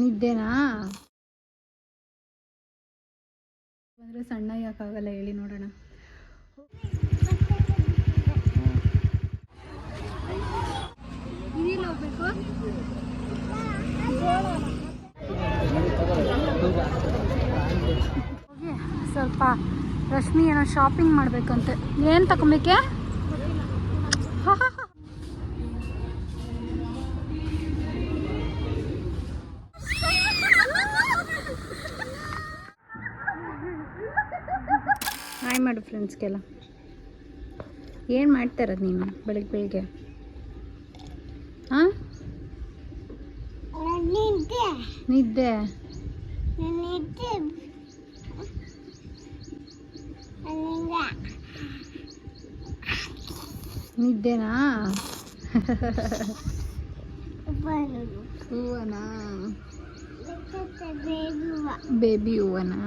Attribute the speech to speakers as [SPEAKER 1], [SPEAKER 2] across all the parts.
[SPEAKER 1] ನಿದ್ದೆನಾ? ಅಂದರೆ ಸಣ್ಣ ಯಾಕಾಗಲ್ಲ ಹೇಳಿ ನೋಡೋಣ. ಸ್ವಲ್ಪ ರಶ್ಮಿ ಏನೋ ಶಾಪಿಂಗ್ ಮಾಡ್ಬೇಕಂತೆ. ಏನು ತಗೊಬೇಕೆ? ಹಾಯ್ ಮಾಡು ಫ್ರೆಂಡ್ಸ್ಗೆಲ್ಲ. ಏನು ಮಾಡ್ತಾರ ನೀನು ಬೆಳಿಗ್ಗೆ ಬೆಳಿಗ್ಗೆ? ಹಾಂ ನಿದ್ದೆ. ನಿದ್ದೆನಾ? ಹೂವನಾ? ಬೇಬಿ ಹೂವನಾ?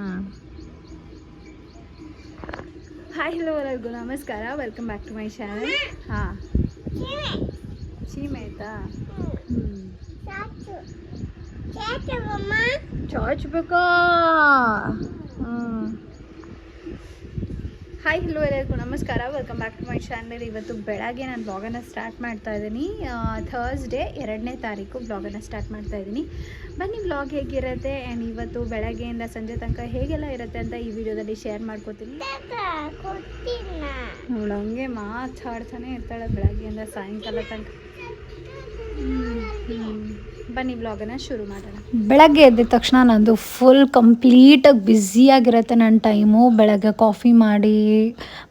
[SPEAKER 1] ಹಾಯ್ ಹಲೋ ಎಲ್ಲರಿಗೂ ನಮಸ್ಕಾರ welcome back to my channel ಹಾಂ ಸೀಮೆ ಆಯ್ತಾ ಹ್ಞೂ ಚಾಚ್ಬೇಕಾ ಹ್ಞೂ ಹಾಯ್ ಹಲೋ ಎಲ್ಲರಿಗೂ ನಮಸ್ಕಾರ. Welcome back to my channel ಇವತ್ತು ಬೆಳಗ್ಗೆ ನಾನು ಬ್ಲಾಗನ್ನು ಸ್ಟಾರ್ಟ್ ಮಾಡ್ತಾ ಇದ್ದೀನಿ. ಥರ್ಸ್ಡೇ ಎರಡನೇ ತಾರೀಕು ಬ್ಲಾಗನ್ನು ಸ್ಟಾರ್ಟ್ ಮಾಡ್ತಾ ಇದ್ದೀನಿ. ಬನ್ನಿ ಬ್ಲಾಗ್ ಹೇಗಿರುತ್ತೆ ಆ್ಯಂಡ್ ಇವತ್ತು ಬೆಳಗ್ಗೆಯಿಂದ ಸಂಜೆ ತನಕ ಹೇಗೆಲ್ಲ ಇರುತ್ತೆ ಅಂತ ಈ ವಿಡಿಯೋದಲ್ಲಿ ಶೇರ್ ಮಾಡ್ಕೋತೀನಿ. ಅವಳು ಹಂಗೆ ಮಾತಾಡ್ತಾನೆ ಇರ್ತಾಳೆ ಬೆಳಗ್ಗೆಯಿಂದ ಸಾಯಂಕಾಲ ತನಕ. ಹ್ಞೂ ಹ್ಮ್. ಬನ್ನಿ ಬ್ಲಾಗನ್ನು ಶುರು ಮಾಡೋಣ. ಬೆಳಗ್ಗೆ ಎದ್ದ ತಕ್ಷಣ ನಂದು ಫುಲ್ ಕಂಪ್ಲೀಟಾಗಿ ಬ್ಯುಸಿಯಾಗಿರುತ್ತೆ ನನ್ನ ಟೈಮು ಬೆಳಗ್ಗೆ ಕಾಫಿ ಮಾಡಿ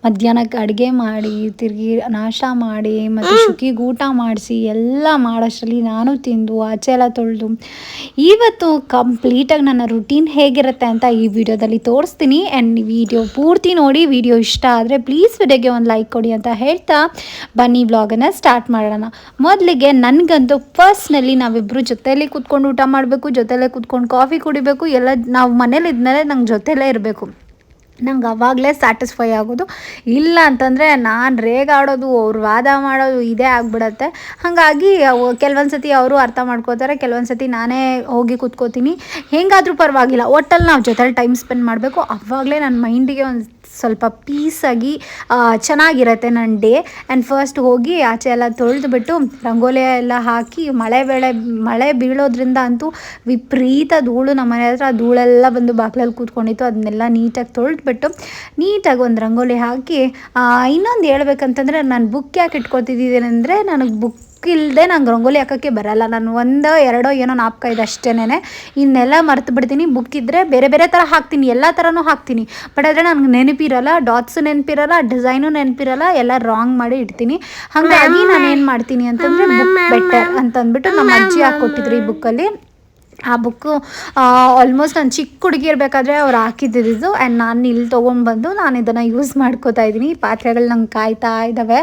[SPEAKER 1] ಮಧ್ಯಾಹ್ನಕ್ಕೆ ಅಡುಗೆ ಮಾಡಿ ತಿರುಗಿ ನಾಷ್ಟ ಮಾಡಿ ಮತ್ತು ಶುಕಿಗೆ ಊಟ ಮಾಡಿಸಿ ಎಲ್ಲ ಮಾಡೋಷ್ಟರಲ್ಲಿ ನಾನು ತಿಂದು ಆಚೆ ಎಲ್ಲ ತೊಳೆದು. ಇವತ್ತು ಕಂಪ್ಲೀಟಾಗಿ ನನ್ನ ರುಟೀನ್ ಹೇಗಿರುತ್ತೆ ಅಂತ ಈ ವಿಡಿಯೋದಲ್ಲಿ ತೋರಿಸ್ತೀನಿ. ಆ್ಯಂಡ್ ವಿಡಿಯೋ ಪೂರ್ತಿ ನೋಡಿ ವಿಡಿಯೋ ಇಷ್ಟ ಆದರೆ ಪ್ಲೀಸ್ ವಿಡಿಯೋಗೆ ಒಂದು ಲೈಕ್ ಕೊಡಿ ಅಂತ ಹೇಳ್ತಾ ಬನ್ನಿ ವ್ಲಾಗನ್ನು ಸ್ಟಾರ್ಟ್ ಮಾಡೋಣ. ಮೊದಲಿಗೆ ನನಗಂತೂ ಪರ್ಸ್ನಲಿ ನಾವಿಬ್ಬರು ಜೊತೆಯಲ್ಲಿ ಕೂತ್ಕೊಂಡು ಊಟ ಮಾಡಬೇಕು, ಜೊತೆಲೇ ಕೂತ್ಕೊಂಡು ಕಾಫಿ ಕುಡಿಬೇಕು, ಎಲ್ಲ ನಾವು ಮನೇಲಿ ಇದ್ಮೇಲೆ ನಂಗೆ ಜೊತೆಲೇ ಇರಬೇಕು. ನಂಗೆ ಅವಾಗಲೇ ಸ್ಯಾಟಿಸ್ಫೈ ಆಗೋದು. ಇಲ್ಲ ಅಂತಂದರೆ ನಾನು ರೇಗಾಡೋದು ಅವ್ರು ವಾದ ಮಾಡೋದು ಇದೇ ಆಗ್ಬಿಡತ್ತೆ. ಹಾಗಾಗಿ ಕೆಲವೊಂದು ಸತಿ ಅವರು ಅರ್ಥ ಮಾಡ್ಕೋತಾರೆ ಕೆಲವೊಂದು ಸತಿ ನಾನೇ ಹೋಗಿ ಕೂತ್ಕೋತೀನಿ. ಹೆಂಗಾದರೂ ಪರವಾಗಿಲ್ಲ ಒಟ್ಟಲ್ಲಿ ನಾವು ಜೊತೆಲಿ ಟೈಮ್ ಸ್ಪೆಂಡ್ ಮಾಡಬೇಕು. ಅವಾಗಲೇ ನನ್ನ ಮೈಂಡಿಗೆ ಒಂದು ಸ್ವಲ್ಪ ಪೀಸಾಗಿ ಚೆನ್ನಾಗಿರತ್ತೆ ನನ್ನ ಡೇ ಆ್ಯಂಡ್ ಫಸ್ಟ್ ಹೋಗಿ ಆಚೆ ಎಲ್ಲ ತೊಳೆದುಬಿಟ್ಟು ರಂಗೋಲಿ ಎಲ್ಲ ಹಾಕಿ ಮಳೆ ಬೆಳೆ ಮಳೆ ಬೀಳೋದ್ರಿಂದ ಅಂತೂ ವಿಪರೀತ ಧೂಳು ನಮ್ಮ ಮನೆ ಹತ್ರ. ಆ ಧೂಳೆಲ್ಲ ಬಂದು ಬಾಗ್ಲಲ್ಲಿ ಕೂತ್ಕೊಂಡಿತ್ತು. ಅದನ್ನೆಲ್ಲ ನೀಟಾಗಿ ತೊಳೆದುಬಿಟ್ಟು ನೀಟಾಗಿ ಒಂದು ರಂಗೋಲಿ ಹಾಕಿ ಇನ್ನೊಂದು ಹೇಳ್ಬೇಕಂತಂದರೆ ನಾನು ಬುಕ್ ಯಾಕೆ ಇಟ್ಕೊತಿದ್ದೀನಿ ಅಂದರೆ ನನಗೆ ಬುಕ್ ಇಲ್ಲದೆ ನಂಗೆ ರಂಗೋಲಿ ಹಾಕೋಕ್ಕೆ ಬರಲ್ಲ. ನಾನು ಒಂದೋ ಎರಡೋ ಏನೋ ನಾಲ್ಕೈದು ಅಷ್ಟೇನೆ ಇನ್ನೆಲ್ಲ ಮರ್ತು ಬಿಡ್ತೀನಿ. ಬುಕ್ ಇದ್ದರೆ ಬೇರೆ ಬೇರೆ ಥರ ಹಾಕ್ತೀನಿ. ಎಲ್ಲ ಥರನೂ ಹಾಕ್ತೀನಿ. ಬಟ್ ಆದರೆ ನನಗೆ ನೆನಪಿರಲ್ಲ ಡಾಟ್ಸ್ ನೆನಪಿರಲ್ಲ ಡಿಸೈನು ನೆನಪಿರಲ್ಲ ಎಲ್ಲ ರಾಂಗ್ ಮಾಡಿ ಇಡ್ತೀನಿ. ಹಾಗಾಗಿ ನಾನು ಏನು ಮಾಡ್ತೀನಿ ಅಂತಂದರೆ ಬುಕ್ ಬೆಟರ್ ಅಂತಂದ್ಬಿಟ್ಟು ನಮ್ಮ ಅಜ್ಜಿ ಹಾಕ್ಕೊಟ್ಟಿದ್ರು ಈ ಬುಕ್ಕಲ್ಲಿ ಆ ಬುಕ್ಕು ಆಲ್ಮೋಸ್ಟ್ ನಾನು ಚಿಕ್ಕ ಹುಡುಗಿ ಇರಬೇಕಾದ್ರೆ ಅವ್ರು ಹಾಕಿದ್ದಿದ್ದು ಆ್ಯಂಡ್ ನಾನು ಇಲ್ಲಿ ತೊಗೊಂಡ್ಬಂದು ನಾನು ಇದನ್ನು ಯೂಸ್ ಮಾಡ್ಕೋತಾ ಇದ್ದೀನಿ. ಪಾತ್ರೆಗಳು ನಂಗೆ ಕಾಯ್ತಾ ಇದ್ದಾವೆ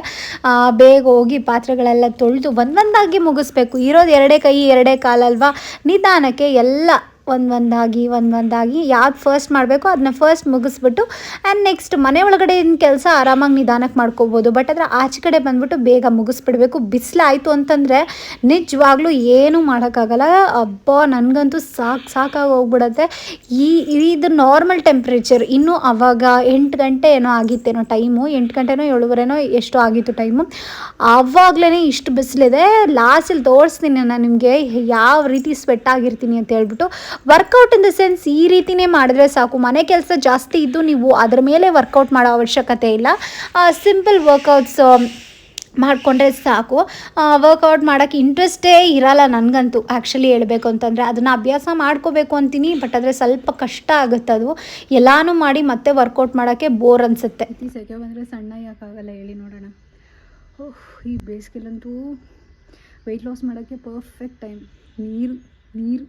[SPEAKER 1] ಬೇಗ ಹೋಗಿ ಪಾತ್ರೆಗಳೆಲ್ಲ ತೊಳೆದು ಒಂದೊಂದಾಗಿ ಮುಗಿಸ್ಬೇಕು. ಇರೋದು ಎರಡೇ ಕೈ, ಎರಡೇ ಕಾಲಲ್ವಾ? ನಿಧಾನಕ್ಕೆ ಎಲ್ಲ ಒಂದು ಒಂದಾಗಿ ಒಂದು ಒಂದಾಗಿ ಯಾವ್ದು ಫಸ್ಟ್ ಮಾಡಬೇಕು ಅದನ್ನ ಫಸ್ಟ್ ಮುಗಿಸ್ಬಿಟ್ಟು ಆ್ಯಂಡ್ ನೆಕ್ಸ್ಟ್ ಮನೆ ಒಳಗಡೆ ಕೆಲಸ ಆರಾಮಾಗಿ ನಿಧಾನಕ್ಕೆ ಮಾಡ್ಕೋಬೋದು. ಬಟ್ ಅದರ ಆಚೆ ಕಡೆ ಬಂದ್ಬಿಟ್ಟು ಬೇಗ ಮುಗಿಸ್ಬಿಡ್ಬೇಕು. ಬಿಸಿಲಾಯಿತು ಅಂತಂದರೆ ನಿಜವಾಗ್ಲೂ ಏನೂ ಮಾಡೋಕ್ಕಾಗಲ್ಲ. ಅಬ್ಬಾ, ನನಗಂತೂ ಸಾಕು, ಸಾಕಾಗಿ ಹೋಗ್ಬಿಡತ್ತೆ. ಈ, ಇದು ನಾರ್ಮಲ್ ಟೆಂಪ್ರೇಚರ್ ಇನ್ನೂ ಅವಾಗ ಎಂಟು ಗಂಟೆ ಏನೋ ಆಗಿತ್ತೇನೋ ಟೈಮು ಎಂಟು ಗಂಟೆನೋ ಏಳುವರೆನೋ ಎಷ್ಟು ಆಗಿತ್ತು ಟೈಮು ಆವಾಗಲೇ ಇಷ್ಟು ಬಿಸಿಲಿದೆ. ಲಾಸ್ಟಲ್ಲಿ ತೋರಿಸ್ತೀನಿ ನಾನು ನಿಮಗೆ. ಯಾವ ರೀತಿ ಸ್ವೆಟ್ ಆಗಿರ್ತೀನಿ ಅಂತ ಹೇಳ್ಬಿಟ್ಟು ವರ್ಕೌಟ್ ಇನ್ ದ ಸೆನ್ಸ್ ಈ ರೀತಿನೇ ಮಾಡಿದ್ರೆ ಸಾಕು. ಮನೆ ಕೆಲಸ ಜಾಸ್ತಿ ಇದ್ದು ನೀವು ಅದ್ರ ಮೇಲೆ ವರ್ಕೌಟ್ ಮಾಡೋ ಅವಶ್ಯಕತೆ ಇಲ್ಲ. ಸಿಂಪಲ್ ವರ್ಕೌಟ್ಸ್ ಮಾಡಿಕೊಂಡ್ರೆ ಸಾಕು. ವರ್ಕೌಟ್ ಮಾಡೋಕ್ಕೆ ಇಂಟ್ರೆಸ್ಟೇ ಇರಲ್ಲ ನನಗಂತೂ ಆ್ಯಕ್ಚುಲಿ ಹೇಳಬೇಕು ಅಂತಂದರೆ. ಅದನ್ನು ಅಭ್ಯಾಸ ಮಾಡ್ಕೋಬೇಕು ಅಂತೀನಿ ಬಟ್ ಆದರೆ ಸ್ವಲ್ಪ ಕಷ್ಟ ಆಗುತ್ತೆ ಅದು. ಎಲ್ಲಾನು ಮಾಡಿ ಮತ್ತೆ ವರ್ಕೌಟ್ ಮಾಡೋಕ್ಕೆ ಬೋರ್ ಅನಿಸುತ್ತೆ. ಸೆಕೆ ಬಂದರೆ ಸಣ್ಣ ಯಾಕಾಗಲ್ಲ ಹೇಳಿ ನೋಡೋಣ. ಓಹ್, ಈ ಬೇಸಿಗೆಲ್ಲಂತೂ ವೆಯ್ಟ್ ಲಾಸ್ ಮಾಡೋಕ್ಕೆ ಪರ್ಫೆಕ್ಟ್ ಟೈಮ್ ನೀರು ನೀರು.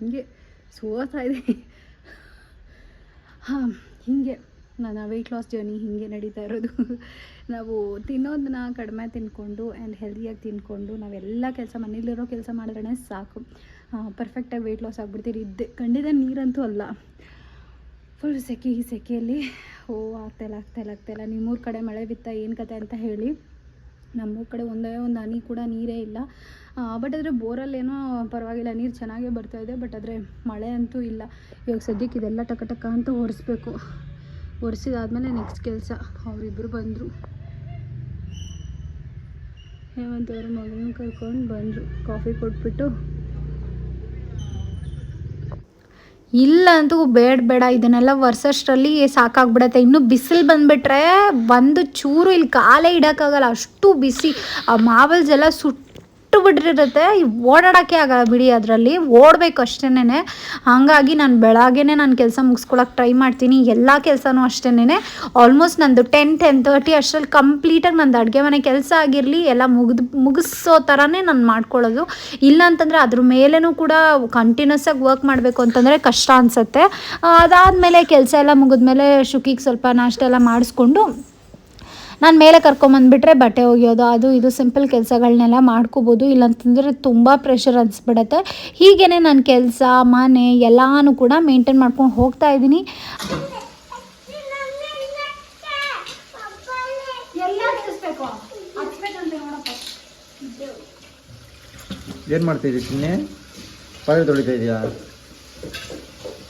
[SPEAKER 1] ಹಿಂಗೆ ಸೋತಾ ಇದೆ. ಹಾಂ, ಹೀಗೆ ನನ್ನ ವೆಯ್ಟ್ ಲಾಸ್ ಜರ್ನಿ ಹೀಗೆ ನಡೀತಾ ಇರೋದು. ನಾವು ತಿನ್ನೋದನ್ನ ಕಡಿಮೆ ತಿನ್ಕೊಂಡು ಆ್ಯಂಡ್ ಹೆಲ್ದಿಯಾಗಿ ತಿನ್ಕೊಂಡು ನಾವೆಲ್ಲ ಕೆಲಸ ಮನೇಲಿರೋ ಕೆಲಸ ಮಾಡಿದ್ರೆ ಸಾಕು. ಪರ್ಫೆಕ್ಟಾಗಿ ವೆಯ್ಟ್ ಲಾಸ್ ಆಗಿಬಿಡ್ತೀರಿ. ಇದ್ದೆ ಖಂಡಿತ ನೀರಂತೂ ಅಲ್ಲ. ಫುಲ್ ಸೆಕೆ ಈ ಸೆಕೆಯಲ್ಲಿ. ಓ ಆಗ್ತಾಯಿಲ್ಲ ಆಗ್ತಾಯಿಲ್ಲ ಆಗ್ತಾಯಿಲ್ಲ ನಿಮ್ಮೂರ ಕಡೆ ಮಳೆ ಬಿತ್ತ ಏನು ಕತೆ ಅಂತ ಹೇಳಿ. ನಮ್ಮ ಕಡೆ ಒಂದೇ ಒಂದು ಹನಿ ಕೂಡ ನೀರೇ ಇಲ್ಲ. ಬಟ್ ಆದರೆ ಬೋರಲ್ಲೇನೋ ಪರವಾಗಿಲ್ಲ, ನೀರು ಚೆನ್ನಾಗೇ ಬರ್ತಾ ಇದೆ ಬಟ್ ಆದರೆ ಮಳೆ ಅಂತೂ ಇಲ್ಲ. ಇವಾಗ ಸದ್ಯಕ್ಕೆ ಇದೆಲ್ಲ ಟಕ ಟಕ ಅಂತ ಒರೆಸ್ಬೇಕು. ಒರೆಸಿದಾದ್ಮೇಲೆ ನೆಕ್ಸ್ಟ್ ಕೆಲಸ. ಅವರಿಬ್ಬರು ಬಂದರು. ಹೇಮಂತ್ ಅವ್ರ ಮಗನ ಕರ್ಕೊಂಡು ಬಂದರು. ಕಾಫಿ ಕೊಟ್ಬಿಟ್ಟು. ಇಲ್ಲ ಅಂತೂ ಬೇಡ ಬೇಡ, ಇದನ್ನೆಲ್ಲ ವರ್ಷಷ್ಟರಲ್ಲಿ ಸಾಕಾಗ್ಬಿಡತ್ತೆ. ಇನ್ನು ಬಿಸಿಲು ಬಂದುಬಿಟ್ರೆ ಒಂದು ಚೂರು ಇಲ್ಲಿ ಕಾಲೇ ಇಡೋಕ್ಕಾಗಲ್ಲ, ಅಷ್ಟು ಬಿಸಿ. ಆ ಮಾವಲ್ಸ್ ಎಲ್ಲ ಸುಟ್ಟು ಬಿಟ್ಟಿರುತ್ತೆ. ಓಡಾಡೋಕ್ಕೆ ಆಗಲ್ಲ ಬಿಡಿ ಅದರಲ್ಲಿ. ಓಡಬೇಕು ಅಷ್ಟೇನೆ ಹಾಗಾಗಿ ನಾನು ಬೆಳಗ್ಗೆನೇ ನಾನು ಕೆಲಸ ಮುಗಿಸ್ಕೊಳಕ್ಕೆ ಟ್ರೈ ಮಾಡ್ತೀನಿ. ಎಲ್ಲ ಕೆಲಸನೂ ಅಷ್ಟೇನೆ ಆಲ್ಮೋಸ್ಟ್ ನಂದು ಟೆನ್ ಟೆನ್ ತರ್ಟಿ ಅಷ್ಟರಲ್ಲಿ ಕಂಪ್ಲೀಟಾಗಿ ನಂದು ಅಡುಗೆ ಮನೆ ಕೆಲಸ ಆಗಿರಲಿ, ಎಲ್ಲ ಮುಗಿದು, ಮುಗಿಸೋ ಥರನೇ ನಾನು ಮಾಡ್ಕೊಳ್ಳೋದು. ಇಲ್ಲ ಅಂತಂದರೆ ಅದ್ರ ಮೇಲೇನೂ ಕೂಡ ಕಂಟಿನ್ಯೂಸ್ ಆಗಿ ವರ್ಕ್ ಮಾಡಬೇಕು ಅಂತಂದರೆ ಕಷ್ಟ ಅನಿಸುತ್ತೆ. ಅದಾದಮೇಲೆ ಕೆಲಸ ಎಲ್ಲ ಮುಗಿದ್ಮೇಲೆ ಶುಕಿಗೆ ಸ್ವಲ್ಪ ನಾಷ್ಟ ಎಲ್ಲ ಮಾಡಿಸ್ಕೊಂಡು ನಾನು ಮೇಲೆ ಕರ್ಕೊಂಬಂದ್ಬಿಟ್ರೆ ಬಟ್ಟೆ ಒಗೆಯೋದು ಅದು ಇದು ಸಿಂಪಲ್ ಕೆಲಸಗಳನ್ನೆಲ್ಲ ಮಾಡ್ಕೋಬೋದು. ಇಲ್ಲಂತಂದರೆ ತುಂಬ ಪ್ರೆಷರ್ ಅನಿಸ್ಬಿಡತ್ತೆ. ಹೀಗೇ ನನ್ನ ಕೆಲಸ ಮನೆ ಎಲ್ಲನೂ ಕೂಡ ಮೇಂಟೈನ್ ಮಾಡ್ಕೊಂಡು ಹೋಗ್ತಾ ಇದ್ದೀನಿ.
[SPEAKER 2] ಏನು ಮಾಡ್ತಾ ಚಿನ್ನೆ? ಪಾತ್ರೆ ತೊಳಿತಾ ಇದೆಯಾ?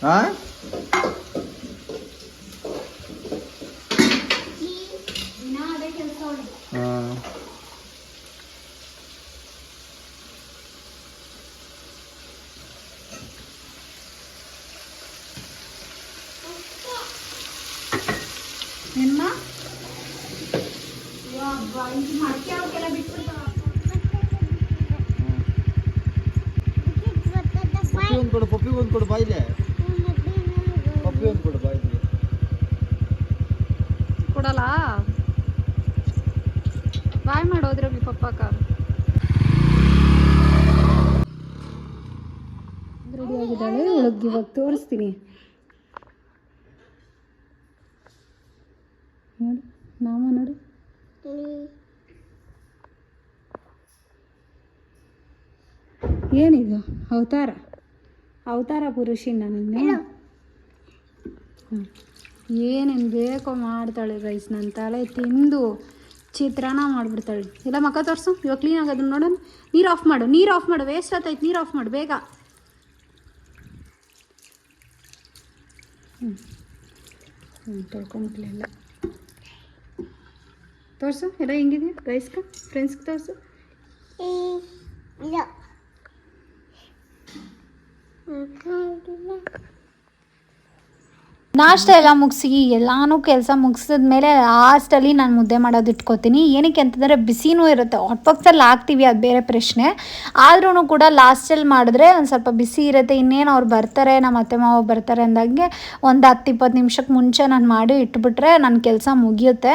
[SPEAKER 2] ಹಾಂ ಹಾಂ
[SPEAKER 1] ನಿಮ್ಮ
[SPEAKER 2] ಪಪ್ಪಿ ಒಂದು ಕೊಡು ಪಪ್ಪಿ ಒಂದು ಕೊಡು ಬಾಯಿಲೆ.
[SPEAKER 1] ಇವಾಗ ತೋರಿಸ್ತೀನಿ. ನೋಡು ನಾಮ ನೋಡು. ಏನಿದು? ಅವತಾರ? ಅವತಾರ ಪುರುಷಿ ನನಗೆ ಏನೇನು ಬೇಕೋ ಮಾಡ್ತಾಳೆ ರೈಸ್ ನನ್ನ ತಲೆ ತಿಂದು ಚಿತ್ರಾನ್ನ ಮಾಡಿಬಿಡ್ತಾಳೆ. ಇಲ್ಲ ಮಕ್ಕ ತೋರಿಸು ಇವಾಗ ಕ್ಲೀನ್ ಆಗೋದನ್ನ ನೋಡೋಣ. ನೀರು ಆಫ್ ಮಾಡು ನೀರು ಆಫ್ ಮಾಡು ವೇಸ್ಟ್ ಆತೈತೆ ನೀರು ಆಫ್ ಮಾಡು ಬೇಗ. ಹ್ಞೂ ತೊಳ್ಕೊಂಬಿಟ್ಲೆಲ್ಲ ತೋರಿಸು ಎಲ್ಲ ಹೆಂಗಿದೆಯಾ ಗೈಸ್ಕ ಫ್ರೆಂಡ್ಸ್ಗೆ ತೋರಿಸು ನಾಷ್ಟ ಎಲ್ಲ ಮುಗಿಸಿ, ಎಲ್ಲಾನು ಕೆಲಸ ಮುಗಿಸಿದ ಮೇಲೆ ಲಾಸ್ಟಲ್ಲಿ ನಾನು ಮುದ್ದೆ ಮಾಡೋದು ಇಟ್ಕೋತೀನಿ. ಏನಕ್ಕೆ ಅಂತಂದರೆ ಬಿಸಿನೂ ಇರುತ್ತೆ. ಹಾಟ್ ಬಾಕ್ಸಲ್ಲಿ ಹಾಕ್ತೀವಿ, ಅದು ಬೇರೆ ಪ್ರಶ್ನೆ. ಆದ್ರೂ ಕೂಡ ಲಾಸ್ಟಲ್ಲಿ ಮಾಡಿದ್ರೆ ಒಂದು ಸ್ವಲ್ಪ ಬಿಸಿ ಇರುತ್ತೆ. ಇನ್ನೇನು ಅವ್ರು ಬರ್ತಾರೆ ನಮ್ಮ ಅತ್ತೆ ಮಾವ ಬರ್ತಾರೆ ಅಂದಾಗೆ ಒಂದು ಹತ್ತು ಇಪ್ಪತ್ತು ನಿಮಿಷಕ್ಕೆ ಮುಂಚೆ ನಾನು ಮಾಡಿ ಇಟ್ಬಿಟ್ರೆ ನನ್ನ ಕೆಲಸ ಮುಗಿಯುತ್ತೆ.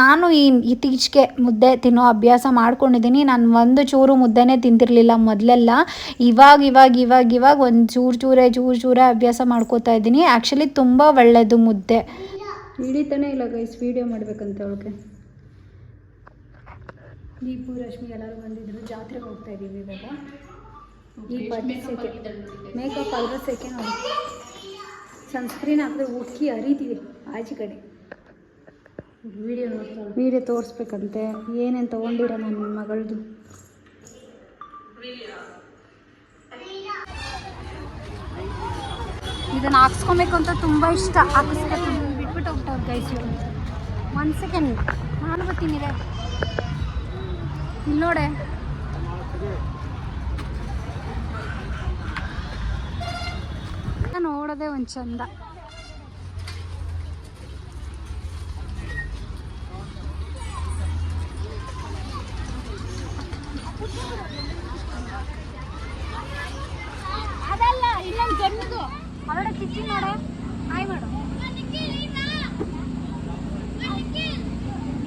[SPEAKER 1] ನಾನು ಈ ಇತ್ತೀಚೆಗೆ ಮುದ್ದೆ ತಿನ್ನೋ ಅಭ್ಯಾಸ ಮಾಡ್ಕೊಂಡಿದ್ದೀನಿ. ನಾನು ಒಂದು ಚೂರು ಮುದ್ದೆನೇ ತಿಂತಿರಲಿಲ್ಲ ಮೊದಲೆಲ್ಲ. ಇವಾಗ ಇವಾಗ ಇವಾಗ ಇವಾಗ ಒಂದು ಚೂರು ಚೂರೇ ಚೂರು ಚೂರೇ ಅಭ್ಯಾಸ ಮಾಡ್ಕೋತಾ ಇದ್ದೀನಿ. ಆ್ಯಕ್ಚುಲಿ ಒಳ್ಳೆಯದು ಮುದ್ದೆ. ಹಿಡಿತಾನೆ ಇಲ್ಲ ಗೈಸ್ ವಿಡಿಯೋ ಮಾಡ್ಬೇಕಂತ ಅವಳಿಗೆ. ದೀಪು ರಶ್ಮಿ ಎಲ್ಲರೂ ಬಂದಿದ್ರು. ಜಾತ್ರೆಗೆ ಹೋಗ್ತಾ ಇದ್ದೀವಿ ಇವಾಗ. ಈ ಪಟ್ಟಿ ಸೆಕೆ ಮೇಕಪ್ ಆದರೂ ಸೆಕೆ ನೋಡಿ. ಸನ್ಸ್ಕ್ರೀನ್ ಹಾಕಿದ್ರೆ ಉಕ್ಕಿ ಹರಿತಿದೆ ಆಚೆ ಕಡೆ. ವಿಡಿಯೋ ನೋಡ್ತಾ ವಿಡಿಯೋ ತೋರಿಸ್ಬೇಕಂತೆ. ಏನೇನು ತೊಗೊಂಡಿರೋ ನನ್ನ ಮಗಳದು. ಇದನ್ನು ಹಾಕ್ಸ್ಕೊಬೇಕು ಅಂತ ತುಂಬ ಇಷ್ಟ. ಹಾಕಿಸ್ಬೇಕು ಬಿಟ್ಬಿಟ್ಟು ಹೋಗ್ತಾವ್ರು ಗೈಸ್ ಒನ್ ಸೆಕೆಂಡ್ ನಾನು ಬರ್ತೀನಿದೆ ಇಲ್ಲಿ ನೋಡೆ. ನೋಡೋದೇ ಒಂದು ಚಂದ ಅದಲ್ಲ ಇಲ್ಲೊಂದು ಗಂಡದು ಹೊರಡೆ ಚಿಕ್ಕಿ ನೋಡೆ ಹಾಯ್ ಮಾಡು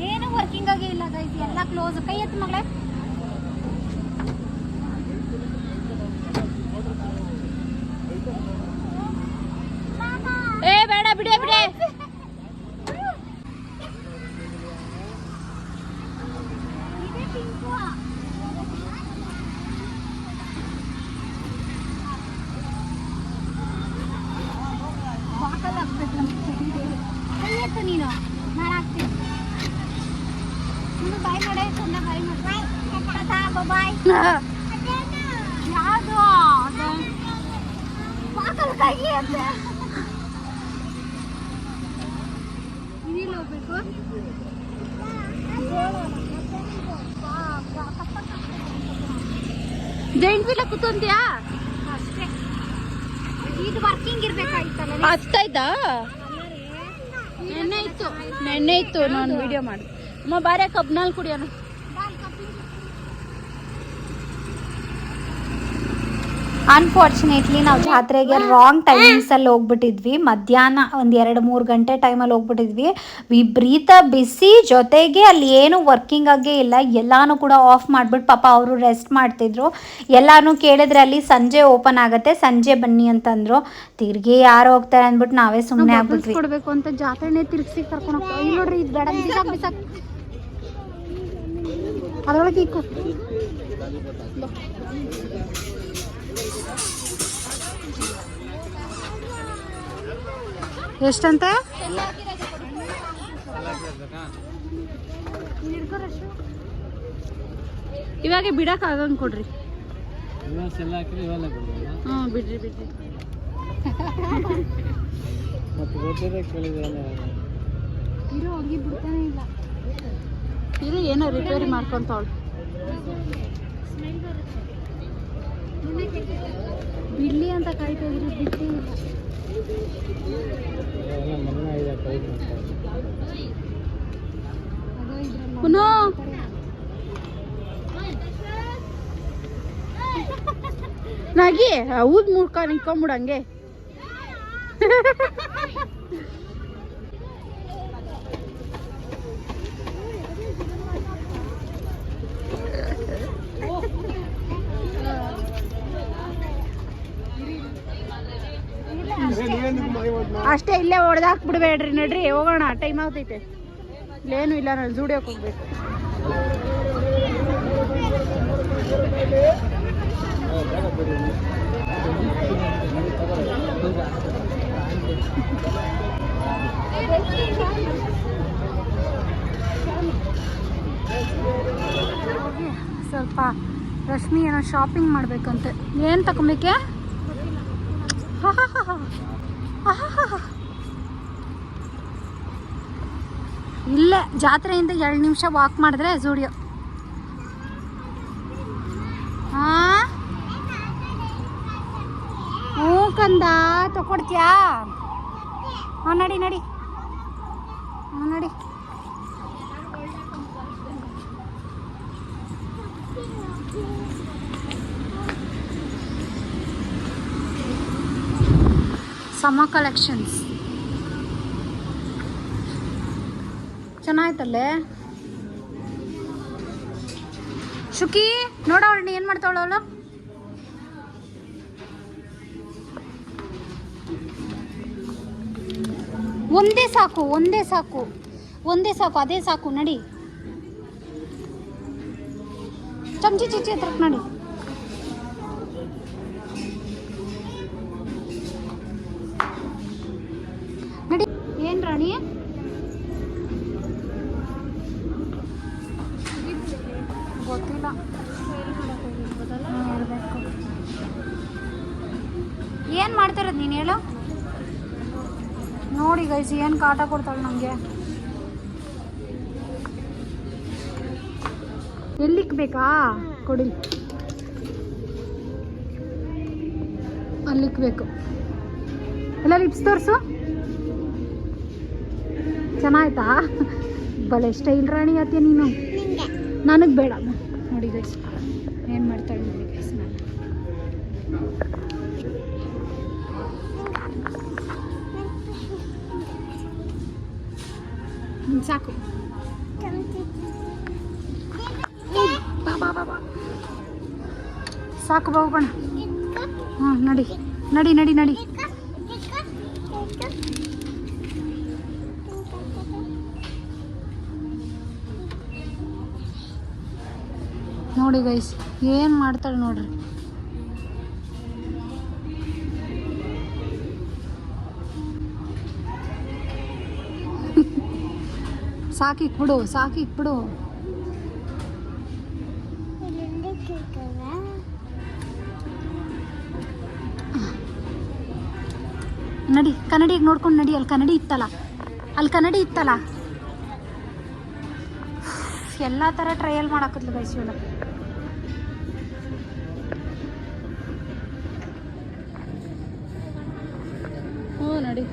[SPEAKER 1] ಏನು ವರ್ಕಿಂಗ್ ಆಗೇ ಇಲ್ಲ ಗೈಸ್ ಎಲ್ಲ ಕ್ಲೋಸ್ ಕೈ ಎತ್ತು ಮಗಳೇ ಏ ಬೇಡ ಬಿಡೆ ಬಿಡೆ ಬಾಕಲ್ ಹಾಕ್ಬೇಕು ಕೈ ಎತ್ತು ನೀನು ನಾನು ಹಾಕ್ತೀನಿ ನೀನು ಬಾಯ್ ಮಾಡೆ ಚಂದ
[SPEAKER 3] ಬಾಯ್
[SPEAKER 4] ಯಾವುದು
[SPEAKER 3] ಪಾಕಲ್ಕಾಯಿ ಅಂತ ಇಲ್ಲಿ ಹೋಗ್ಬೇಕು
[SPEAKER 4] ಜೈಂಟ್ ವೀಲ ಕೂತಂತ್ಯಾ
[SPEAKER 3] ಅಷ್ಟೇ. ಇದು ವರ್ಕಿಂಗ್ ಇರ್ಬೇಕಾಯ್ತಲ್ಲ
[SPEAKER 4] ಹತ್ತಾಯ್ತಾ ನೆನ್ನೆ ಇತ್ತು. ನಾನು ವಿಡಿಯೋ ಮಾಡಿ. ಅಮ್ಮ ಬಾರೆ ಕಬ್ನಲ್ಲಿ ಕುಡಿಯೋಣ.
[SPEAKER 1] ಅನ್ಫಾರ್ಚುನೇಟ್ಲಿ ನಾವು ಜಾತ್ರೆಗೆ ರಾಂಗ್ ಟೈಮಿಂಗ್ಸಲ್ಲಿ ಹೋಗ್ಬಿಟ್ಟಿದ್ವಿ. ಮಧ್ಯಾಹ್ನ ಒಂದು ಎರಡು ಮೂರು ಗಂಟೆ ಟೈಮಲ್ಲಿ ಹೋಗ್ಬಿಟ್ಟಿದ್ವಿ. ವಿಪರೀತ ಬಿಸಿ ಜೊತೆಗೆ ಅಲ್ಲಿ ಏನು ವರ್ಕಿಂಗ್ ಆಗೇ ಇಲ್ಲ. ಎಲ್ಲಾನು ಕೂಡ ಆಫ್ ಮಾಡ್ಬಿಟ್ಟು ಪಾಪ ಅವರು ರೆಸ್ಟ್ ಮಾಡ್ತಿದ್ರು. ಎಲ್ಲಾನು ಕೇಳಿದ್ರೆ ಅಲ್ಲಿ ಸಂಜೆ ಓಪನ್ ಆಗುತ್ತೆ. ಸಂಜೆ ಬನ್ನಿ ಅಂತಂದ್ರು. ತಿರ್ಗಿ ಯಾರು ಹೋಗ್ತಾರೆ ಅಂದ್ಬಿಟ್ಟು ನಾವೇ ಸುಮ್ಮನೆ ಆಗ್ಬಿಟ್ವಿ.
[SPEAKER 4] ಕೊಡ್ಬೇಕು ಅಂತ ಜಾತ್ರೆನೇ ತಿರ್ಗಿಸಿ ಕರ್ಕೊಂಡು ಹೋಗ್ತಾ ಇಲ್ಲಿ ನೋಡ್ರಿ ಇದು ಬೇಡ ಬಿಸಾಕ್ ಬಿಸಾಕ್. ಅದ್ರೊಳಗೆ ಇಕ್ಕು. ಎಷ್ಟಂತೆ? ಇವಾಗ ಬಿಡಕ್ ಆಗಂಗ್ ಕೊಡ್ರಿ. ಹ್ಞೂ ಬಿಡ್ರಿ ಬಿಡ್ರಿ. ಇರೋ ಏನೋ ರಿಪೇರಿ ಮಾಡ್ಕೊಂತಾವಳು ಬಿಡ್ಲಿ ಅಂತ ಕಾಯ್ತಾ ಇದ್ರು
[SPEAKER 5] ಬಿಡ್ಲಿ
[SPEAKER 4] ಪುನೋ! ನಾಗಿ ಊದ್ ಮುಖ ನಿಂತ್ಕೊಂಬಿಡು ಹಂಗೆ ಅಷ್ಟೇ ಇಲ್ಲೇ ಹೊಡೆದಾಕ್ ಬಿಡ್ಬೇಡ್ರಿ ನಡ್ರಿ, ಹೋಗೋಣ ಟೈಮ್ ಆಗ್ತೈತೆ. ಇಲ್ಲೇನು ಇಲ್ಲ ನಾನು ಜೂಡಿಯೋಕೆ ಹೋಗ್ಬೇಕು. ಸ್ವಲ್ಪ ರಶ್ಮಿ ಏನೋ ಶಾಪಿಂಗ್ ಮಾಡ್ಬೇಕಂತೆ. ಏನು ತಗೊಬೇಕೆ ಇಲ್ಲೇ, ಜಾತ್ರೆಯಿಂದ ಎರಡು ನಿಮಿಷ ವಾಕ್ ಮಾಡಿದ್ರೆ ಝೂಡಿಯೋ ಹ್ಞೂ ಕಂದ ತಗೊಡ್ತೀಯಾ ಹಾಂ, ನಡಿ ನಡಿ. ಹಾಂ, ನಡಿ. ಸಮ ಕಲೆಕ್ಷನ್ಸ್ ಚೆನ್ನಾಯ್ತಲ್ಲೇ? ಶುಕಿ, ನೋಡ ಅವಳನ್ನ ಏನು ಮಾಡ್ತಾವಳವಳು ಒಂದೇ ಸಾಕು ಒಂದೇ ಸಾಕು ಒಂದೇ ಸಾಕು, ಅದೇ ಸಾಕು, ನಡಿ. ಚಮಚಿ ಚಿಚ್ಚಿ ಹತ್ರಕ್ಕೆ ನಡಿ ಏನ್ ರಾಣಿ ಗೊತ್ತಿಲ್ಲ ಏನು ಮಾಡ್ತಿರೋದು ನೀನು ಹೇಳು. ನೋಡಿ ಗೈಸ್ ಏನು ಕಾಟ ಕೊಡ್ತಾಳೆ ಎಲ್ಲಿಕ್ ಬೇಕಾ? ಕೊಡಿ. ಅಲ್ಲಿಕ್ಬೇಕು ಎಲ್ಲ ಲಿಪ್ಸ್ ತೋರಿಸು. ಚೆನ್ನಾಯ್ತಾ? ಬಲೆ ಸ್ಟೈಲ್ ರಾಣಿ ಅತ್ತೆ ನೀನು. ನನಗೆ ಬೇಡ. ಹ್ಮ್, ಸಾಕು ಸಾಕು ಬಾಬು ಬಣ ಹಾಂ ನಡಿ ನಡಿ ನಡಿ ನಡಿ ನೋಡಿ ಗೈಸ್ ಏನು ಮಾಡ್ತಾಳೆ ನೋಡ್ರಿ. ಸಾಕಿಕ್ಬಿಡು ಸಾಕಿಕ್ಬಿಡು
[SPEAKER 3] ನಡಿ, ಕನ್ನಡಿಗೆ ನೋಡ್ಕೊಂಡು ನಡಿ, ಅಲ್ಲಿ ಕನ್ನಡಿ ಇತ್ತಲ್ಲ. ಅಲ್ಲಿ ಕನ್ನಡಿ ಇತ್ತಲ್ಲ. ಎಲ್ಲ ಥರ ಟ್ರಯಲ್ ಮಾಡಾಕತ್ಲು ಇವಳು ಹ್ಞೂ ನಡಿ.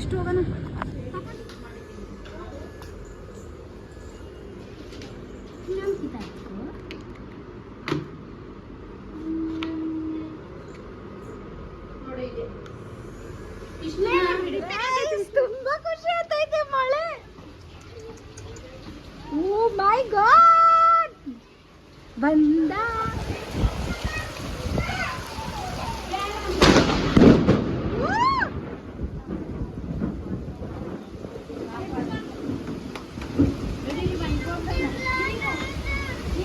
[SPEAKER 3] ಫಸ್ಟ್ ಹೋಗೋಣ.
[SPEAKER 6] ತುಂಬಾ ಖುಷಿ ಆಗ್ತೈತೆ ಮಳೆ. ಓ ಮೈ ಗಾಡ್
[SPEAKER 3] ಬಂದ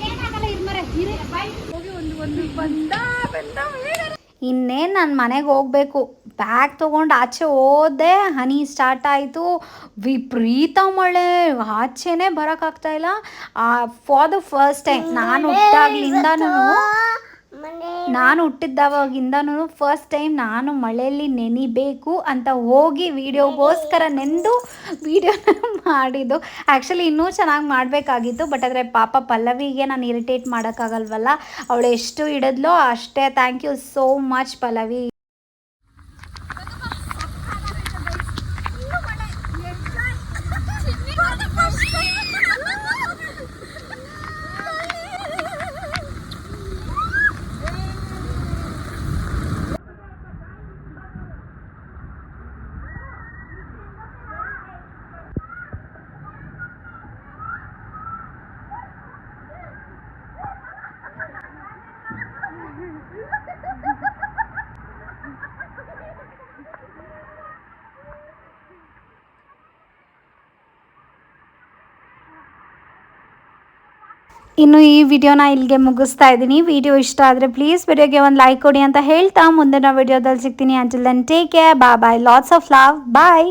[SPEAKER 6] ಏನಾಗಲ್ಲ ಇರ್ಮರೆ
[SPEAKER 3] ಹೋಗಿ ಒಂದು ಒಂದು ಬಂದ ಬಂದ
[SPEAKER 1] ಇನ್ನೇನು ನಾನು ಮನೆಗೆ ಹೋಗಬೇಕು. ಬ್ಯಾಗ್ ತೊಗೊಂಡು ಆಚೆ ಹೋದೆ ಹನಿ ಸ್ಟಾರ್ಟ್ ಆಯಿತು. ವಿಪರೀತ ಮಳೆ ಆಚೆನೇ ಬರೋಕ್ಕಾಗ್ತಾ ಇಲ್ಲ. ಫಾರ್ ದ ಫಸ್ಟ್ ಟೈಮ್ ನಾನು ಹುಟ್ಟಾಗ್ಲಿಂದನೂ ನಾನು ಹುಟ್ಟಿದ್ದಾವಾಗಿಂದನೂ ಫಸ್ಟ್ ಟೈಮ್ ನಾನು ಮಳೆಯಲ್ಲಿ ನೆನಿಬೇಕು ಅಂತ ಹೋಗಿ ವಿಡಿಯೋಗೋಸ್ಕರ ನೆಂದು ವಿಡಿಯೋನ ಮಾಡಿದ್ದು. ಆ್ಯಕ್ಚುಲಿ ಇನ್ನೂ ಚೆನ್ನಾಗಿ ಮಾಡಬೇಕಾಗಿತ್ತು ಬಟ್ ಆದರೆ ಪಾಪ ಪಲ್ಲವಿಗೆ ನಾನು ಇರಿಟೇಟ್ ಮಾಡೋಕ್ಕಾಗಲ್ವಲ್ಲ. ಅವಳು ಎಷ್ಟು ಹಿಡಿದ್ಲೋ ಅಷ್ಟೇ. Thank you so much Pallavi. ಇನ್ನು ಈ ವಿಡಿಯೋನ ಇಲ್ಲಿಗೆ ಮುಗಿಸ್ತಾ ಇದ್ದೀನಿ. ವಿಡಿಯೋ ಇಷ್ಟ ಆದರೆ ಪ್ಲೀಸ್ ವಿಡಿಯೋಗೆ ಒಂದು ಲೈಕ್ ಕೊಡಿ ಅಂತ ಹೇಳ್ತಾ. ಮುಂದಿನ ವಿಡಿಯೋದಲ್ಲಿ ಸಿಗ್ತೀನಿ. ಅಂಟಿಲ್ ದನ್ ಟೇಕ್ ಕೇರ್ ಬಾ bye lots of love bye